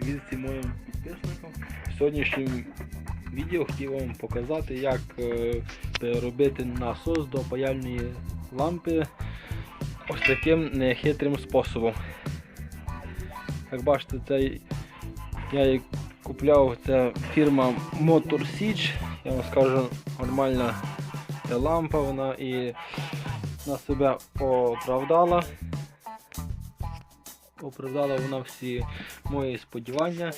Привіт моїм підписникам. В сьогоднішньому відео хотів вам показати, як е, робити насос до паяльної лампи ось таким нехитрим способом. Як бачите, цей я купляв, це фірма Motor Siege. Я вам скажу, нормальна лампа, вона і на себе оправдала. Оправдала вона всі мої сподівання.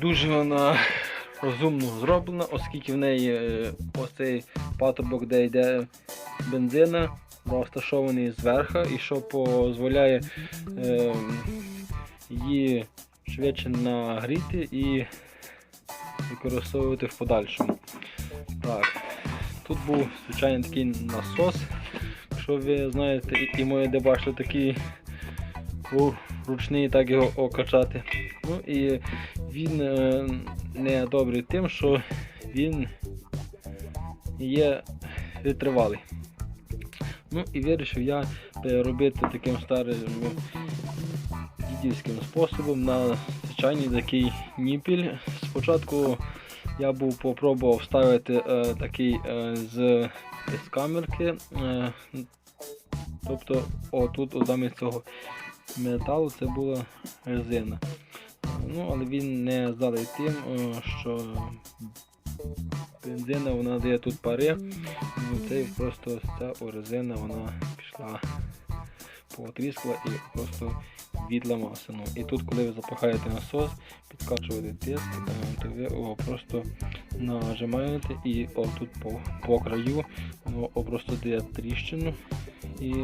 Дуже вона розумно зроблена, оскільки в неї е, ось цей патрубок, де йде бензина, розташований зверху і що дозволяє е, її швидше нагріти і використовувати в подальшому. Так, Тут був звичайно такий насос. Якщо ви знаєте, і- моє де бачите такий ручний, так його окачати. Ну і він е, не добрий тим, що він є витривалий. Ну і вирішив я робити таким старим дідівським способом на звичайний такий ніпіль. Спочатку я був попробував вставити е, такий е, з з камерки. Е, тобто отут замість цього металу це була резина. Ну, але він не здалий тим, е, що бензина вона дає тут пари. Ну, це просто ця резина вона пішла потріскла і просто відламався. Ну, і тут, коли ви запахаєте насос, підкачуєте тиск, е, то ви його просто нажимаєте і отут по, по краю воно просто дає тріщину і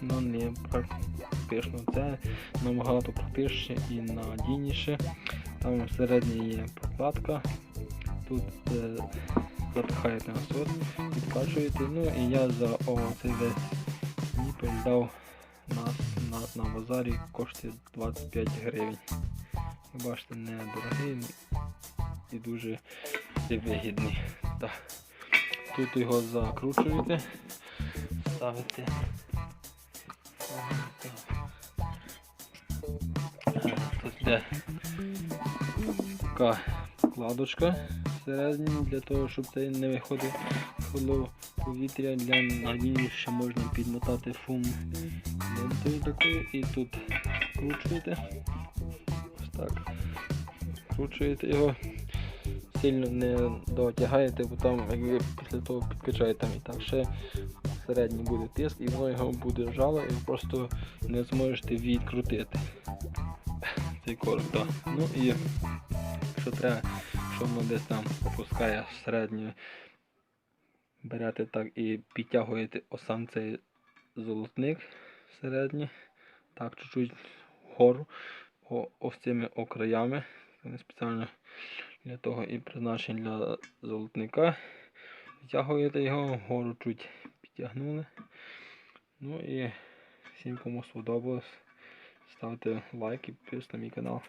ну, не практично. Це набагато практичніше і надійніше. Там всередині є прокладка. Тут е, запихаєте насос, підкачуєте. Ну і я за о, цей весь ніпель дав на, на, на базарі коштує 25 гривень. Бачите, не дорогий і дуже вигідний. Так. Тут його закручуєте, ставите. Тут йде така вкладочка всередині для того, щоб це не виходив холо повітря. Для надійніше можна підмотати фум лентою такою і тут кручуєте. Ось так. Кручуєте його. Сильно не дотягаєте, бо там як ви після того підкачаєте там і так ще середній буде тиск і воно його буде жало і ви просто не зможете відкрутити цей короб. Так. Ну і якщо треба, що воно десь там опускає середню, берете так і підтягуєте осам цей золотник середній, так чуть-чуть вгору, ось цими окраями. Вони спеціально для того і призначені для золотника. Витягуєте його, вгору чуть підтягнули. Ну і всім кому сподобалось, ставте лайк і підписуйтесь на мій канал.